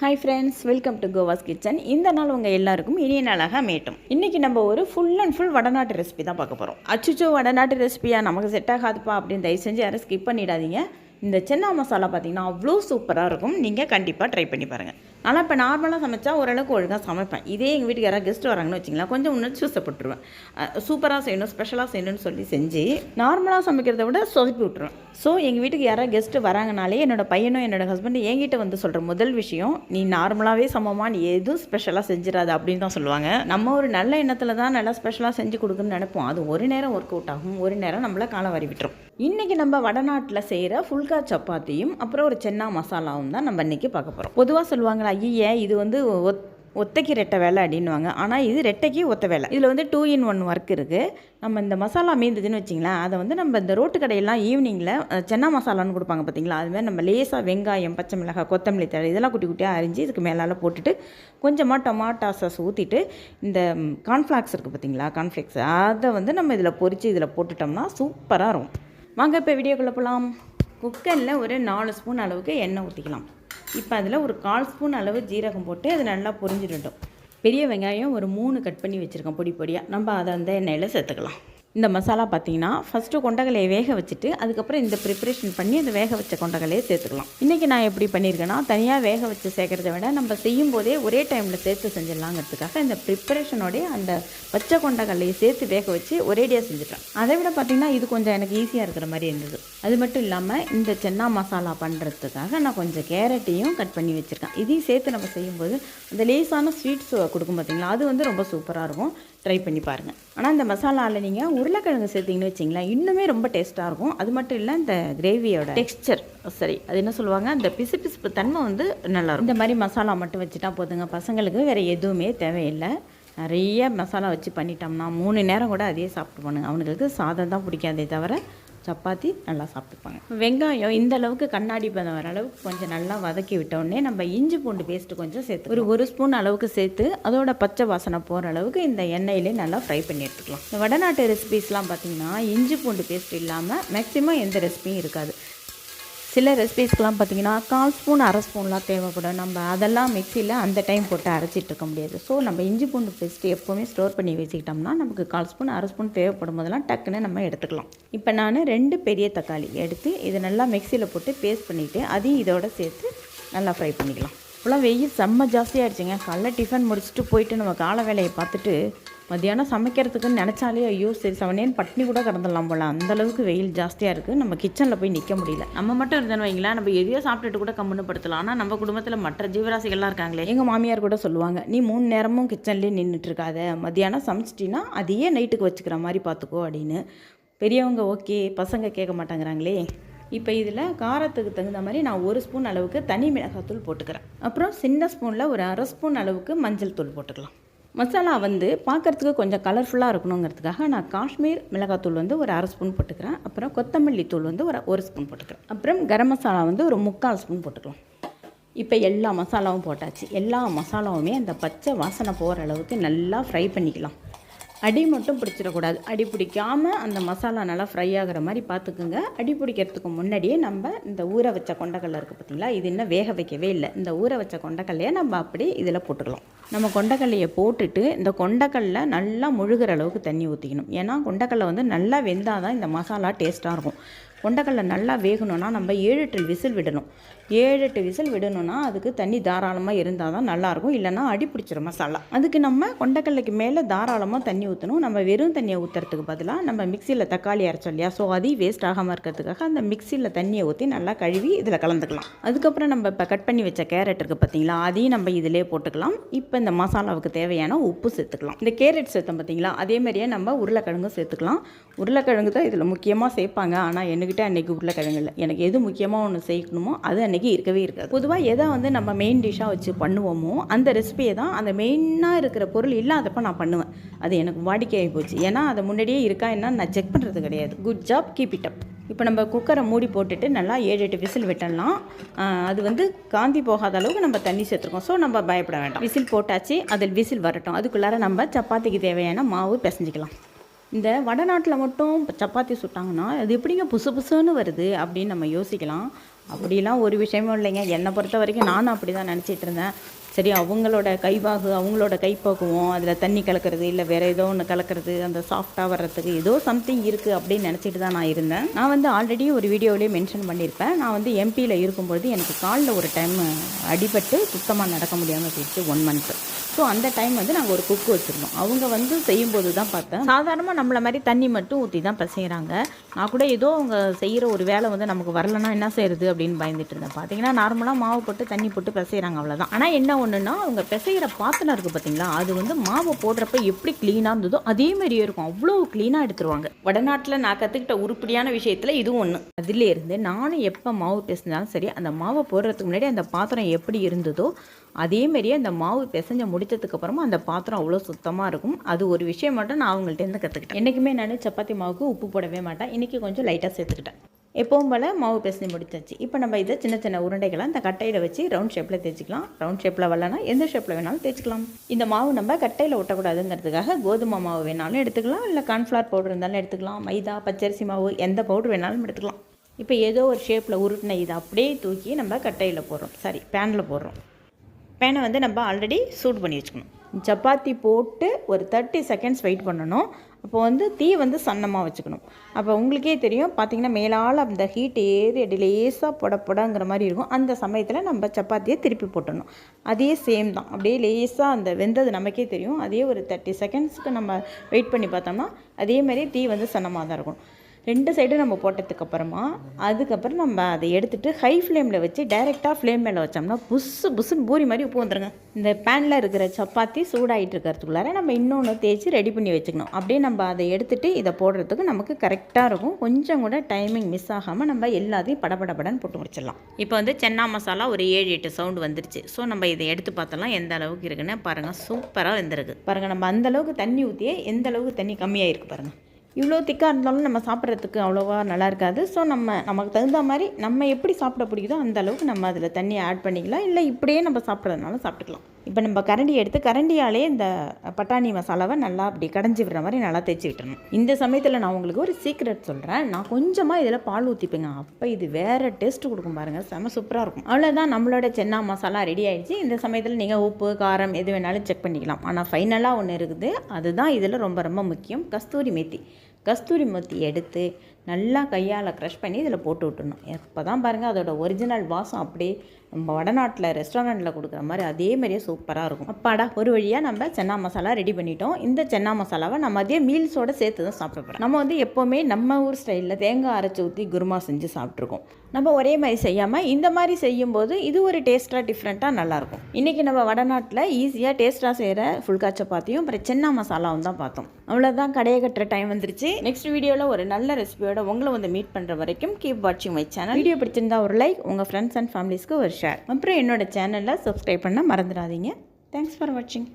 Hi friends welcome to Kova's kitchen இந்த நாள் உங்கள் எல்லாருக்கும் இனிய நாளாக மேட்டும் இன்றைக்கி நம்ம ஒரு ஃபுல் அண்ட் ஃபுல் வடநாட்டு ரெசிபி தான் பார்க்க போகிறோம் அச்சுச்சோ வடநாட்டு ரெசிபியாக நமக்கு செட் ஆகாதுப்பா அப்படின்னு தயவு செஞ்சு யாரும் ஸ்கிப் பண்ணிடாதீங்க. இந்த சென்னா மசாலா பார்த்தீங்கன்னா அவ்வளோ சூப்பராக இருக்கும். நீங்கள் கண்டிப்பாக ட்ரை பண்ணி பாருங்கள் ஆனால் இப்போ நார்மலாக சமைச்சா ஓரளவுக்கு ஒழுங்காக சமைப்பேன். இதே எங்கள் வீட்டுக்கு யாராவது கெஸ்ட் வராங்கன்னு வச்சிங்களா கொஞ்சம் உணர்ச்சி சூசப்பட்டுருவேன் சூப்பராக செய்யணும் ஸ்பெஷலாக செய்யணும்னு சொல்லி செஞ்சு நார்மலாக சமைக்கிறத விட சொதப்பி விட்ருவேன் ஸோ எங்கள் வீட்டுக்கு யாராவது கெஸ்ட்டு வராங்கனாலே என்னோட பையனும் என்னோட ஹஸ்பண்டும் என்கிட்ட வந்து சொல்கிற முதல் விஷயம் நீ நார்மலாகவே சமமாக நீ எதுவும் ஸ்பெஷலாக செஞ்சிடாது அப்படின்னு தான் சொல்லுவாங்க. நம்ம ஒரு நல்ல எண்ணத்தில் தான் நல்லா ஸ்பெஷலாக செஞ்சு கொடுக்குன்னு நினைப்போம். அது ஒரு நேரம் ஒர்க் அவுட் ஆகும். ஒரு நேரம் நம்மளை காலம் வரி விட்டுரும். இன்றைக்கி நம்ம வடநாட்டில் செய்கிற ஃபுல்கா சப்பாத்தியும் அப்புறம் ஒரு சென்னா மசாலாவும் தான் நம்ம இன்றைக்கி பார்க்க போகிறோம் பொதுவாக சொல்லுவாங்களா ஐயே இது வந்து ஒத் ஒத்தைக்கு ரெட்டை வேலை அப்படின்வாங்க ஆனால் இது ரெட்டைக்கு ஒத்த வேலை. இதில் வந்து டூ இன் ஒன் ஒர்க் இருக்குது நம்ம இந்த மசாலா மீந்ததுன்னு வச்சிங்களேன் அதை வந்து நம்ம இந்த ரோட்டு கடையெல்லாம் ஈவினிங்கில் சென்னா மசாலான்னு கொடுப்பாங்க பார்த்தீங்களா அதுமாதிரி நம்ம லேசாக வெங்காயம் பச்சை மிளகாய் கொத்தமல்லி தழை இதெல்லாம் குட்டி குட்டியாக அரிஞ்சு இதுக்கு மேலால் போட்டுட்டு கொஞ்சமாக டொமாட்டோ சாஸ் ஊற்றிட்டு இந்த கார்ன்ஃப்ளாக்ஸ் இருக்குது பார்த்தீங்களா கார்ன்ஃப்ளேக்ஸ் அதை வந்து நம்ம இதில் பொரித்து இதில் போட்டுட்டோம்னா சூப்பராக இருக்கும். வாங்க இப்போ வீடியோக்குள்ளே போகலாம் குக்கரில் ஒரு நாலு ஸ்பூன் அளவுக்கு எண்ணெய் ஊற்றிக்கலாம் இப்போ அதில் ஒரு கால் ஸ்பூன் அளவு ஜீரகம் போட்டு அது நல்லா பொரிஞ்சிடட்டும். பெரிய வெங்காயம் ஒரு மூணு கட் பண்ணி வச்சுருக்கோம் பொடி பொடியாக நம்ம அதை அந்த எண்ணெயில் சேர்த்துக்கலாம். இந்த மசாலா பார்த்தீங்கன்னா ஃபஸ்ட்டு கொண்டகலையை வேக வச்சுட்டு அதுக்கப்புறம் இந்த ப்ரிப்பரேஷன் பண்ணி அந்த வேக வச்ச கொண்டகலையை சேர்த்துக்கலாம். இன்றைக்கி நான் எப்படி பண்ணியிருக்கேன்னா தனியாக வேக வச்சு சேர்க்குறத விட நம்ம செய்யும் போதே ஒரே டைமில் சேர்த்து செஞ்சிடலாங்கிறதுக்காக இந்த ப்ரிப்பரேஷனோடைய அந்த பச்சை கொண்டகல்லையை சேர்த்து வேக வச்சு ஒரேடியாக செஞ்சுட்டேன் அதை விட பார்த்திங்கன்னா இது கொஞ்சம் எனக்கு ஈஸியாக இருக்கிற மாதிரி இருந்தது. அது மட்டும் இல்லாமல் இந்த சென்னா மசாலா பண்ணுறதுக்காக நான் கொஞ்சம் கேரட்டையும் கட் பண்ணி வச்சுருக்கேன். இதையும் சேர்த்து நம்ம செய்யும்போது அந்த லேசான ஸ்வீட்ஸ் கொடுக்கும் பார்த்தீங்களா அது வந்து ரொம்ப சூப்பராக இருக்கும். ட்ரை பண்ணி பாருங்கள் ஆனால் இந்த மசாலாவில் நீங்கள் உருளைக்கிழங்கு சேர்த்திங்கன்னு வச்சிங்களேன் இன்னுமே ரொம்ப டேஸ்ட்டாக இருக்கும். அது மட்டும் இல்லை இந்த கிரேவியோட டெக்ஸ்சர் சரி அது என்ன சொல்லுவாங்க அந்த பிசு பிசுப்பு தன்மை வந்து நல்லாயிருக்கும் இந்த மாதிரி மசாலா மட்டும் வச்சுட்டா போதுங்க. பசங்களுக்கு வேறு எதுவுமே தேவையில்லை. நிறைய மசாலா வச்சு பண்ணிட்டோம்னா மூணு நேரம் கூட அதையே சாப்பிட்டு போனுங்க அவனுங்களுக்கு சாதம் தான் பிடிக்காதே தவிர சப்பாத்தி நல்லா சாப்பிட்டுப்பாங்க. வெங்காயம் இந்த அளவுக்கு கண்ணாடி பதம் வர அளவுக்கு கொஞ்சம் நல்லா வதக்கி விட்டோடனே நம்ம இஞ்சி பூண்டு பேஸ்ட்டு கொஞ்சம் சேர்த்து ஒரு ஒரு ஸ்பூன் அளவுக்கு சேர்த்து அதோட பச்சை வாசனை போகிற அளவுக்கு இந்த எண்ணெயிலே நல்லா ஃப்ரை பண்ணி எடுத்துக்கலாம். இந்த வடநாட்டு ரெசிபீஸ்லாம் பார்த்தீங்கன்னா இஞ்சி பூண்டு பேஸ்ட் இல்லாமல் மேக்ஸிமம் எந்த ரெசிபியும் இருக்காது. சில ரெசிபீஸ்க்கெலாம் பார்த்தீங்கன்னா கால் ஸ்பூன் அரை ஸ்பூன்லாம் தேவைப்படும். நம்ம அதெல்லாம் மிக்சியில் அந்த டைம் போட்டு அரைச்சிட்டு இருக்க முடியாது. ஸோ நம்ம இஞ்சி பூண்டு பேஸ்ட்டு எப்போவுமே ஸ்டோர் பண்ணி வச்சுக்கிட்டோம்னா நமக்கு கால் ஸ்பூன் அரை ஸ்பூன் தேவைப்படும் போதெல்லாம் டக்குன்னு நம்ம எடுத்துக்கலாம். இப்போ நான் ரெண்டு பெரிய தக்காளி எடுத்து இதை நல்லா மிக்சியில் போட்டு பேஸ்ட் பண்ணிவிட்டு அதையும் இதோட சேர்த்து நல்லா ஃப்ரை பண்ணிக்கலாம். இப்போலாம் வெயில் செம்ம ஜாஸ்தியாகிடுச்சுங்க காலைல டிஃபன் முடிச்சுட்டு போயிட்டு நம்ம கால வேலையை பார்த்துட்டு மத்தியானம் சமைக்கிறதுக்குன்னு நினச்சாலே ஐயோ சரி செவனேன்னு பட்னி கூட கிடந்துடலாம் போல. அந்த அளவுக்கு வெயில் ஜாஸ்தியாக இருக்குது நம்ம கிச்சனில் போய் நிற்க முடியல. நம்ம மட்டும் இருந்தோன்னு வைங்களேன். நம்ம எதையோ சாப்பிட்டுட்டு கூட கம்முன்னு படுத்தலாம் ஆனால் நம்ம குடும்பத்தில் மற்ற ஜீவராசிகள்லாம் இருக்காங்களே. எங்கள் மாமியார் கூட சொல்லுவாங்க நீ மூணு நேரமும் கிச்சன்லேயே நின்றுட்டு இருக்காத மத்தியானம் சமைச்சிட்டின்னா அதையே நைட்டுக்கு வச்சுக்கிற மாதிரி பார்த்துக்கோ அப்படின்னு. பெரியவங்க ஓகே பசங்க கேட்க மாட்டாங்கிறாங்களே. இப்போ இதில் காரத்துக்கு தகுந்த மாதிரி நான் ஒரு ஸ்பூன் அளவுக்கு தனி மிளகாத்தூள் போட்டுக்கிறேன். அப்புறம் சின்ன ஸ்பூனில் ஒரு அரை ஸ்பூன் அளவுக்கு மஞ்சள் தூள் போட்டுக்கலாம். மசாலா வந்து பார்க்குறதுக்கு கொஞ்சம் கலர்ஃபுல்லாக இருக்கணுங்கிறதுக்காக நான் காஷ்மீர் மிளகாத்தூள் வந்து ஒரு அரை ஸ்பூன் போட்டுக்கிறேன். அப்புறம் கொத்தமல்லி தூள் வந்து ஒரு ஒரு ஸ்பூன் போட்டுக்கிறேன். அப்புறம் கரம் மசாலா வந்து ஒரு முக்கால் ஸ்பூன் போட்டுக்கலாம். இப்போ எல்லா மசாலாவும் போட்டாச்சு. எல்லா மசாலாவுமே அந்த பச்சை வாசனை போகிற அளவுக்கு நல்லா ஃப்ரை பண்ணிக்கலாம். அடி மட்டும் பிடிச்சிடக்கூடாது. அடி பிடிக்காமல் அந்த மசாலா நல்லா ஃப்ரை ஆகிற மாதிரி பார்த்துக்குங்க. அடி பிடிக்கிறதுக்கு முன்னாடியே நம்ம இந்த ஊற வச்ச கொண்டக்கடலை இருக்குது பார்த்தீங்களா? இது இன்னும் வேக வைக்கவே இல்லை. இந்த ஊற வச்ச கொண்டக்கல்லையை நம்ம அப்படி இதில் போட்டுக்கலாம். நம்ம கொண்டக்கல்லையை போட்டுட்டு இந்த கொண்டக்கல்ல நல்லா முழுகிற அளவுக்கு தண்ணி ஊற்றிக்கணும் ஏன்னா கொண்டக்கல்லை வந்து நல்லா வெந்தால் தான் இந்த மசாலா டேஸ்ட்டாக இருக்கும். கொண்டக்கடலை நல்லா வேகணும்னா நம்ம ஏழு எட்டு விசில் விடணும். ஏழு எட்டு விசில் விடணும்னா அதுக்கு தண்ணி தாராளமாக இருந்தால் தான் நல்லாயிருக்கும். இல்லைன்னா அடி பிடிச்சிரும் மசாலா. அதுக்கு நம்ம கொண்டக்கடலைக்கு மேலே தாராளமாக தண்ணி ஊற்றணும் நம்ம வெறும் தண்ணியை ஊற்றுறதுக்கு பதிலாக நம்ம மிக்சியில் தக்காளி அரைச்சோம் இல்லையா? ஸோ அதையும் வேஸ்ட் ஆகாமல் இருக்கிறதுக்காக அந்த மிக்சியில் தண்ணியை ஊற்றி நல்லா கழுவி இதில் கலந்துக்கலாம். அதுக்கப்புறம் நம்ம இப்போ கட் பண்ணி வச்ச கேரட் இருக்குது பார்த்தீங்களா அதையும் நம்ம இதிலே போட்டுக்கலாம். இப்போ இந்த மசாலாவுக்கு தேவையான உப்பு சேர்த்துக்கலாம். இந்த கேரட் சேர்த்தோம் பார்த்தீங்களா அதே மாதிரியே நம்ம உருளைக்கிழங்கும் சேர்த்துக்கலாம். உருளைக்கிழங்கு தான் இதில் முக்கியமாக சேர்ப்பாங்க. ஆனால் என்கிட்ட அன்றைக்கி உருளைக்கிழங்குல. எனக்கு எது முக்கியமாக ஒன்று செய்யணுமோ அது அன்றைக்கி இருக்கவே இருக்காது. பொதுவாக எதை வந்து நம்ம மெயின் டிஷ்ஷாக வச்சு பண்ணுவோமோ அந்த ரெசிபியை தான் அந்த மெயினாக இருக்கிற பொருள் இல்லாதப்ப நான் பண்ணுவேன். அது எனக்கு வாடிக்கையாகி போச்சு. ஏன்னா அதை முன்னாடியே இருக்கா என்ன நான் செக் பண்ணுறது கிடையாது. Good job keep it up இப்போ நம்ம குக்கரை மூடி போட்டுட்டு நல்லா ஏழு எட்டு விசில் விட்டலாம் அது வந்து காந்தி போகாத அளவுக்கு நம்ம தண்ணி சேர்த்துருக்கோம். ஸோ நம்ம பயப்பட வேண்டாம். விசில் போட்டாச்சு அதில் விசில் வரட்டும். அதுக்குள்ளார நம்ம சப்பாத்திக்கு தேவையான மாவு பிசைஞ்சிக்கலாம். இந்த வடநாட்டில் மட்டும் சப்பாத்தி சுட்டாங்கன்னா அது எப்படிங்க புசு புசுன்னு வருது அப்படின்னு நம்ம யோசிக்கலாம். அப்படிலாம் ஒரு விஷயமும் இல்லைங்க. என்னை பொறுத்த வரைக்கும் நானும் அப்படி தான் நினச்சிட்டு இருந்தேன். சரி அவங்களோட கைவாகு அவங்களோட கைப்பக்குவோம் அதில் தண்ணி கலக்கிறது இல்லை வேறு ஏதோ ஒன்று கலக்கிறது அந்த சாஃப்டாக வர்றதுக்கு ஏதோ சம்திங் இருக்குது அப்படின்னு நினச்சிட்டு தான் நான் இருந்தேன். நான் வந்து ஆல்ரெடி ஒரு வீடியோவிலே மென்ஷன் பண்ணியிருப்பேன். நான் வந்து எம்பியில் இருக்கும்பொழுது எனக்கு காலில் ஒரு டைம் அடிபட்டு சுத்தமாக நடக்க முடியாமல் போயிடுச்சு ஒன் மந்த்து ஸோ அந்த டைம் வந்து நாங்கள் ஒரு குக்கு வச்சுருந்தோம். அவங்க வந்து செய்யும்போது தான் பார்த்தேன். சாதாரணமாக நம்மளை மாதிரி தண்ணி மட்டும் ஊற்றி தான் பிசைகிறாங்க நான் கூட ஏதோ அவங்க செய்கிற ஒரு வேலை வந்து நமக்கு வரலன்னா என்ன செய்யறது அப்படின்னு பயந்துட்டு இருந்தேன். பார்த்தீங்கன்னா நார்மலாக மாவு போட்டு தண்ணி போட்டு பிசைகிறாங்க அவ்வளோதான் ஆனால் என்ன ஒன்றுன்னா அவங்க பிசைகிற பாத்திரம் இருக்குது பார்த்தீங்களா அது வந்து மாவு போடுறப்ப எப்படி க்ளீனாக இருந்ததோ அதே மாதிரியே இருக்கும். அவ்வளோ க்ளீனாக எடுத்துருவாங்க. வடநாட்டில் நான் கற்றுக்கிட்ட உருப்படியான விஷயத்தில் இதுவும் ஒன்று அதிலேருந்து நானும் எப்போ மாவு பேசினாலும் சரி அந்த மாவை போடுறதுக்கு முன்னாடி அந்த பாத்திரம் எப்படி இருந்ததோ அதே மாதிரியே அந்த மாவு பிசைஞ்ச முடித்ததுக்கப்புறமா அந்த பாத்திரம் அவ்வளோ சுத்தமாக இருக்கும். அது ஒரு விஷயம் மட்டும் நான் அவங்கள்ட்டேருந்து கற்றுக்கிட்டேன் என்றைக்குமே நான் சப்பாத்தி மாவுக்கு உப்பு போடவே மாட்டேன். இன்றைக்கி கொஞ்சம் லைட்டாக சேர்த்துக்கிட்டேன். எப்பவும் போல் மாவு பிசைஞ்சு முடிச்சாச்சு. இப்போ நம்ம இதை சின்ன சின்ன உருண்டைகளை அந்த கட்டையில் வச்சு ரவுண்ட் ஷேப்பில் தேய்ச்சிக்கலாம். ரவுண்ட் ஷேப்பில் வரலனா எந்த ஷேப்பில் வேணாலும் தேய்ச்சிக்கலாம். இந்த மாவு நம்ம கட்டையில் ஒட்டக்கூடாதுங்கிறதுக்காக கோதுமை மாவு வேணாலும் எடுத்துக்கலாம். இல்லை கார்ன்ஃப்ளவர் பவுடர் இருந்தாலும் எடுத்துக்கலாம். மைதா பச்சரிசி மாவு எந்த பவுடர் வேணாலும் எடுத்துக்கலாம். இப்போ ஏதோ ஒரு ஷேப்பில் உருட்டின இதை அப்படியே தூக்கி நம்ம கட்டையில் போடுறோம். சாரி பேனில் போடுறோம். பேனை வந்து நம்ம ஆல்ரெடி சூட் பண்ணி வச்சுக்கணும். சப்பாத்தி போட்டு ஒரு தேர்ட்டி செகண்ட்ஸ் வெயிட் பண்ணணும். அப்போ வந்து தீ வந்து சன்னமாக வச்சுக்கணும். அப்போ உங்களுக்கே தெரியும் பார்த்தீங்கன்னா மேலால் அந்த ஹீட் ஏறி அடி லேசாக பொட மாதிரி இருக்கும். அந்த சமயத்தில் நம்ம சப்பாத்தியை திருப்பி போட்டணும் அதே சேம் தான். அப்படியே லேசாக அந்த வெந்தது நமக்கே தெரியும். அதே ஒரு தேர்ட்டி செகண்ட்ஸ்க்கு நம்ம வெயிட் பண்ணி பார்த்தோம்னா அதே மாதிரி தீ வந்து சன்னமாக தான் இருக்கும். ரெண்டு சைடும் நம்ம போட்டதுக்கு அப்புறமா அதுக்கப்புறம் நம்ம அதை எடுத்துகிட்டு ஹை ஃப்ளேமில் வச்சு டைரெக்டாக ஃப்ளேம் மேலே வச்சோம்னா புஸ்ஸு புஸ்ஸுன்னு பூரி மாதிரி உப்பு வந்துருங்க. இந்த பேனில் இருக்கிற சப்பாத்தி சூடாகிட்டு இருக்கிறதுக்குள்ளார நம்ம இன்னொன்று தேய்ச்சி ரெடி பண்ணி வச்சுக்கணும். அப்படியே நம்ம அதை எடுத்துகிட்டு இதை போடுறதுக்கு நமக்கு கரெக்டாக இருக்கும். கொஞ்சம் கூட டைமிங் மிஸ் ஆகாமல் நம்ம எல்லாத்தையும் படபடபடன்னு போட்டு முடிச்சிடலாம். இப்போ வந்து சென்னா மசாலா ஒரு ஏழு எட்டு சவுண்டு வந்துருச்சு. ஸோ நம்ம இதை எடுத்து பார்த்தலாம் எந்த அளவுக்கு இருக்குன்னு பாருங்கள் சூப்பராக வந்திருக்கு. பாருங்கள் நம்ம அந்தளவுக்கு தண்ணி ஊற்றியே எந்த அளவுக்கு தண்ணி கம்மியாக இருக்குது பாருங்கள் இவ்வளோ திக்காக இருந்தாலும் நம்ம சாப்பிட்றதுக்கு அவ்வளோவா நல்லா இருக்காது. ஸோ நம்ம நமக்கு தகுந்த மாதிரி நம்ம எப்படி சாப்பிட பிடிக்குதோ அந்த அளவுக்கு நம்ம அதில் தண்ணியை ஆட் பண்ணிக்கலாம். இல்லை இப்படியே நம்ம சாப்பிட்றதுனால சாப்பிட்டுக்கலாம். இப்போ நம்ம கரண்டி எடுத்து கரண்டியாலே இந்த பட்டாணி மசாலாவை நல்லா அப்படி கடைஞ்சி விடுற மாதிரி நல்லா தேய்ச்சி விட்டுறணும். இந்த சமயத்தில் நான் உங்களுக்கு ஒரு சீக்ரெட் சொல்கிறேன் நான் கொஞ்சமாக இதில் பால் ஊற்றிப்பேங்க அப்போ இது வேறு டேஸ்ட் கொடுக்கும் பாருங்கள் செம சூப்பராக இருக்கும். அவ்வளோதான் நம்மளோட சென்னா மசாலா ரெடி ஆகிடுச்சு இந்த சமயத்தில் நீங்கள் உப்பு காரம் எது வேணாலும் செக் பண்ணிக்கலாம். ஆனால் ஃபைனலாக ஒன்று இருக்குது. அதுதான் இதில் ரொம்ப ரொம்ப முக்கியம். கஸ்தூரி மேத்தி. கஸ்தூரி மொத்தி எடுத்து நல்லா கையால் க்ரஷ் பண்ணி இதில் போட்டு விட்டுணும் இப்போ தான் பாருங்கள் அதோட ஒரிஜினல் வாசம் அப்படியே நம்ம வடநாட்டில் ரெஸ்டாரண்ட்டில் கொடுக்குற மாதிரி அதே மாதிரியே சூப்பராக இருக்கும். அப்பாடா ஒரு வழியாக நம்ம சென்னா மசாலா ரெடி பண்ணிட்டோம். இந்த சென்னா மசாலாவை நம்ம அதே மீல்ஸோட சேர்த்து தான் சாப்பிட போகிறோம் நம்ம வந்து எப்போவுமே நம்ம ஊர் ஸ்டைலில் தேங்காய் அரைச்சி ஊற்றி குருமா செஞ்சு சாப்பிட்ருக்கோம் நம்ம ஒரே மாதிரி செய்யாமல் இந்த மாதிரி செய்யும்போது இது ஒரு டேஸ்ட்டாக டிஃப்ரெண்ட்டாக நல்லாயிருக்கும் இன்றைக்கி நம்ம வடநாட்டில் ஈஸியாக டேஸ்ட்டாக செய்கிற ஃபுல்கா சப்பாத்தியும் அப்புறம் சென்னா மசாலாவும் தான் பார்த்தோம். அவ்வளோதான் கடையை கட்டுற டைம் வந்துருச்சு. நெக்ஸ்ட் வீடியோவில் ஒரு நல்ல ரெசிபியோட உங்களை வந்து மீட் பண்ணுற வரைக்கும் கீப் வாட்சிங் மை சேனல் வீடியோ பிடிச்சிருந்தா ஒரு லைக் உங்கள் ஃப்ரெண்ட்ஸ் அண்ட் ஃபேமிலிஸ்க்கு ஒரு ஷேர் அப்புறம் என்னோட சேனலில் சப்ஸ்கிரைப் பண்ண மறந்துடாதீங்க. தேங்க்ஸ் ஃபார் வாட்சிங்